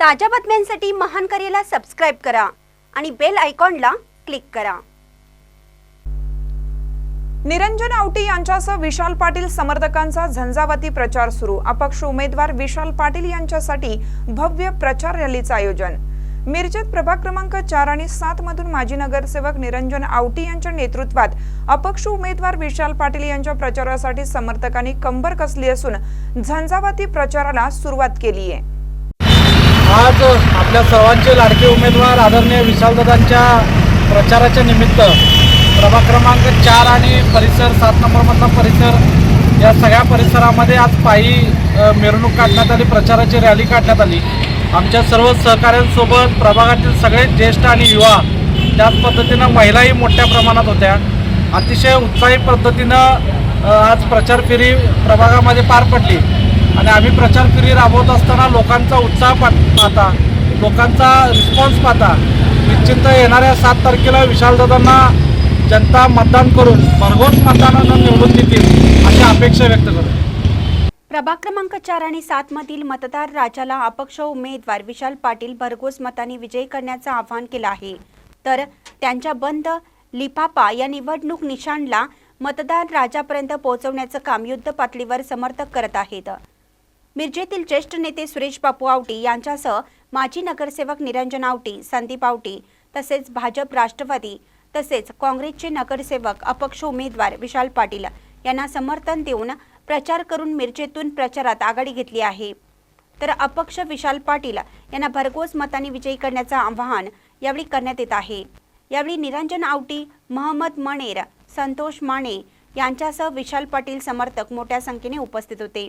ताज्या बातम्यांसाठी महान करेला सबस्क्राईब करा आणि बेल आयकॉनला क्लिक करा. निरंजन आवटी यांच्यासह विशाल पाटील समर्थकांचा झंझावाती प्रचार सुरू. अपक्ष उमेदवार विशाल पाटील यांच्यासाठी भव्य प्रचार रॅलीचं आयोजन. मिरजेत प्रभाग क्रमांक चार आणि सात मधून माजी नगरसेवक निरंजन आवटी यांच्या नेतृत्वात अपक्ष उमेदवार विशाल पाटील यांच्या प्रचारासाठी समर्थकांनी कंबर कसली असून झंझावाती प्रचाराला सुरुवात केली आहे आज आपल्या सर्वांचे लाडके उमेदवार आदरणीय विशालदादांच्या प्रचाराच्या निमित्त प्रभाग क्रमांक चार आणि परिसर सात नंबरमधला परिसर या सगळ्या परिसरामध्ये आज पायी मिरवणूक काढण्यात आली प्रचाराची रॅली काढण्यात आली. आमच्या सर्व सहकाऱ्यांसोबत प्रभागातील सगळे ज्येष्ठ आणि युवा त्याच पद्धतीनं महिलाही मोठ्या प्रमाणात होत्या. अतिशय उत्साही पद्धतीनं आज प्रचार फेरी प्रभागामध्ये पार पडली. आणि आम्ही प्रचार फेरी राबवत असताना लोकांचा उत्साह पाहता लोकांचा रिस्पॉन्स पाहता निश्चिंत येणाऱ्या सात तारखेला विशालदादांना जनता मतदान करून भरघोस मतदानानं निवडून देतील अशी अपेक्षा व्यक्त करतो. प्रभाग क्रमांक चार आणि सात मधील मतदार राजाला अपक्ष उमेदवार विशाल पाटील भरघोस मताने विजयी करण्याचं आवाहन केलं आहे. तर त्यांच्या बंद लिफाफा या निवडणूक निशाणला मतदार राजापर्यंत पोहोचवण्याचं काम युद्ध पातळीवर समर्थक करत आहेत. मिरजेतील ज्येष्ठ नेते सुरेश बापू आवटी यांच्यासह माजी नगरसेवक निरंजन आवटी संदीप आवटी तसेच भाजप राष्ट्रवादी तसेच काँग्रेसचे नगरसेवक अपक्ष उमेदवार विशाल पाटील यांना समर्थन देऊन प्रचार करून मिरजेतून प्रचारात आघाडी घेतली आहे. तर अपक्ष विशाल पाटील यांना भरघोस मताने विजयी करण्याचं आवाहन यावेळी करण्यात येत आहे. यावेळी निरंजन आवटी महम्मद मणेर संतोष माने यांच्यासह विशाल पाटील समर्थक मोठ्या संख्येने उपस्थित होते.